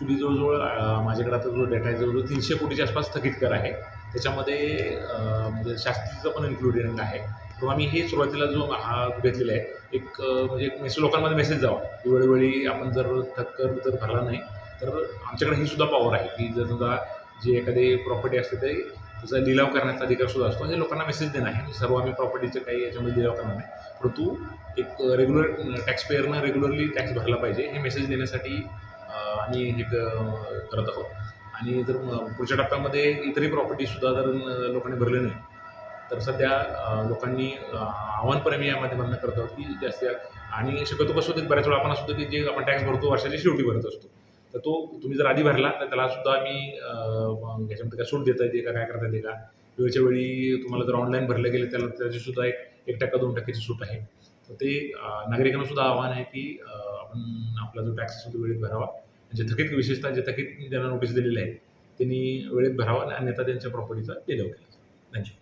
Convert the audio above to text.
तुम्ही जवळजवळ माझ्याकडे आता जो डेटा आहे जवळजवळ तीनशे कोटीच्या आसपास स्थगित कर आहे. त्याच्यामध्ये म्हणजे शास्त्रीचं पण इन्क्लुडेड आहे. किंवा आम्ही हे सुरुवातीला जो हा घेतलेला आहे एक म्हणजे मेसेज लोकांमध्ये मेसेज जावा. की वेळोवेळी आपण जर थक्कर जर भरला नाही तर आमच्याकडे ही सुद्धा पॉवर आहे. की जर समजा जे एखादी प्रॉपर्टी असते ते त्याचा लिलाव करण्याचा अधिकार सुद्धा असतो. हे लोकांना मेसेज देणं आहे. सर्व आम्ही प्रॉपर्टीचं काही याच्यामध्ये लिलाव करणार नाही. परंतु एक रेग्युलर टॅक्स पेयरनं रेग्युलरली टॅक्स भरला पाहिजे हे मेसेज देण्यासाठी आम्ही हे क- करत आहोत. आणि जर पुढच्या टप्प्यामध्ये इतरही प्रॉपर्टीसुद्धा जर लोकांनी भरले नाही तर सध्या लोकांनी अं, आव्हान पण आम्ही या माध्यमांना करत आहोत की जास्त आणि शक्यतो कसं होतं बऱ्याच वेळा आपण असतो की जे आपण टॅक्स भरतो वर्षाची शेवटी भरत असतो. तर तो तुम्ही जर आधी भरला तर त्याला सुद्धा आम्ही याच्यामध्ये काय सूट देता येते का काय करता येते का? वेळच्या वेळी तुम्हाला जर ऑनलाईन भरलं गेलं त्याला त्याची सुद्धा एक एक टक्का दोन टक्क्याची सूट आहे. तर ते नागरिकांना सुद्धा आव्हान आहे की आपण आपला जो टॅक्स असतो तो वेळेत भरावा. जे थकीत विशेषतः जे थकीत ज्यांना नोटीस दिलेले आहेत त्यांनी वेळेत भरावा आणि अन्यथा त्यांच्या प्रॉपर्टीचा लिलाव केला थँक्यू